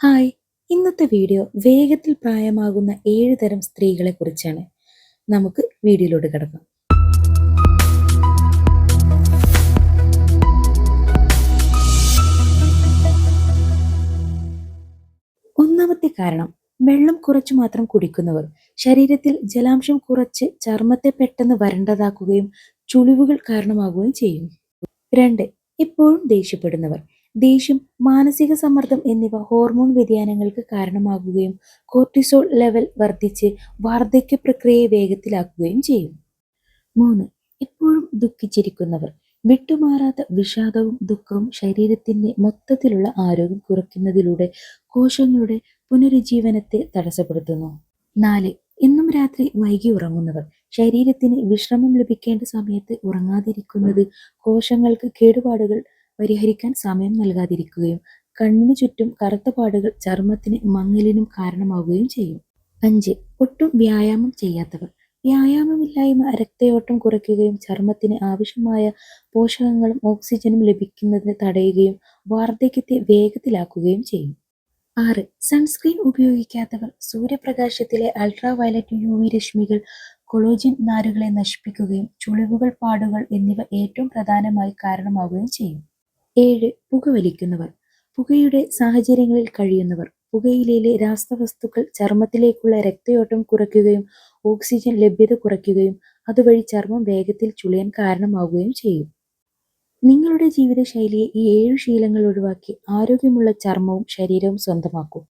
Hi. ഇന്നത്തെ video വേഗത്തിൽ പ്രായമാകുന്ന ഏഴ് തരം സ്ത്രീകളെ കുറിച്ചാണ്. നമുക്ക് വീഡിയോയിലോട്ട് കിടക്കാം. ഒന്നാമത്തെ കാരണം വെള്ളം കുറച്ചു മാത്രം കുടിക്കുന്നവർ. ശരീരത്തിൽ ജലാംശം കുറച്ച് ചർമ്മത്തെ പെട്ടെന്ന് വരണ്ടതാക്കുകയും ചുളിവുകൾ കാരണമാകുകയും ചെയ്യും. രണ്ട് എപ്പോഴും ദേഷ്യപ്പെടുന്നവർ. ദേഷ്യം മാനസിക സമ്മർദ്ദം എന്നിവ ഹോർമോൺ വ്യതിയാനങ്ങൾക്ക് കാരണമാകുകയും കോർട്ടിസോൾ ലെവൽ വർദ്ധിച്ച് വാർദ്ധക്യ പ്രക്രിയയെ വേഗത്തിലാക്കുകയും ചെയ്യും. മൂന്ന് എപ്പോഴും ദുഃഖിച്ചിരിക്കുന്നവർ. വിട്ടുമാറാത്ത വിഷാദവും ദുഃഖവും ശരീരത്തിന്റെ മൊത്തത്തിലുള്ള ആരോഗ്യം കുറയ്ക്കുന്നതിലൂടെ കോശങ്ങളുടെ പുനരുജ്ജീവനത്തെ തടസ്സപ്പെടുത്തുന്നു. നാല് എന്നും രാത്രി വൈകി ഉറങ്ങുന്നവർ. ശരീരത്തിന് വിശ്രമം ലഭിക്കേണ്ട സമയത്ത് ഉറങ്ങാതിരിക്കുന്നത് കോശങ്ങൾക്ക് കേടുപാടുകൾ പരിഹരിക്കാൻ സമയം നൽകാതിരിക്കുകയും കണ്ണിന് ചുറ്റും കറുത്ത പാടുകൾ ചർമ്മത്തിന് മങ്ങലിനും കാരണമാവുകയും ചെയ്യും. അഞ്ച്. ഒട്ടും വ്യായാമം ചെയ്യാത്തവർ. വ്യായാമമില്ലായ്മ രക്തയോട്ടം കുറയ്ക്കുകയും ചർമ്മത്തിന് ആവശ്യമായ പോഷകങ്ങളും ഓക്സിജനും ലഭിക്കുന്നതിന് തടയുകയും വാർദ്ധക്യത്തെ വേഗത്തിലാക്കുകയും ചെയ്യും. ആറ്. സൺസ്ക്രീൻ ഉപയോഗിക്കാത്തവർ സൂര്യപ്രകാശത്തിലെ അൾട്രാ വയലറ്റ് യു വി രശ്മികൾ കൊളോജിൻ നാരുകളെ നശിപ്പിക്കുകയും ചുളിവുകൾ പാടുകൾ എന്നിവ ഏറ്റവും പ്രധാനമായി കാരണമാവുകയും ചെയ്യും. ഏഴ് പുകവലിക്കുന്നവർ. പുകയുടെ സാഹചര്യങ്ങളിൽ കഴിയുന്നവർ. പുകയിലയിലെ രാസവസ്തുക്കൾ ചർമ്മത്തിലേക്കുള്ള രക്തയോട്ടം കുറയ്ക്കുകയും ഓക്സിജൻ ലഭ്യത കുറയ്ക്കുകയും അതുവഴി ചർമ്മം വേഗത്തിൽ ചുളിയാൻ കാരണമാവുകയും ചെയ്യും. നിങ്ങളുടെ ജീവിതശൈലിയെ ഈ ഏഴു ശീലങ്ങൾ ഒഴിവാക്കി ആരോഗ്യമുള്ള ചർമ്മവും ശരീരവും സ്വന്തമാക്കൂ.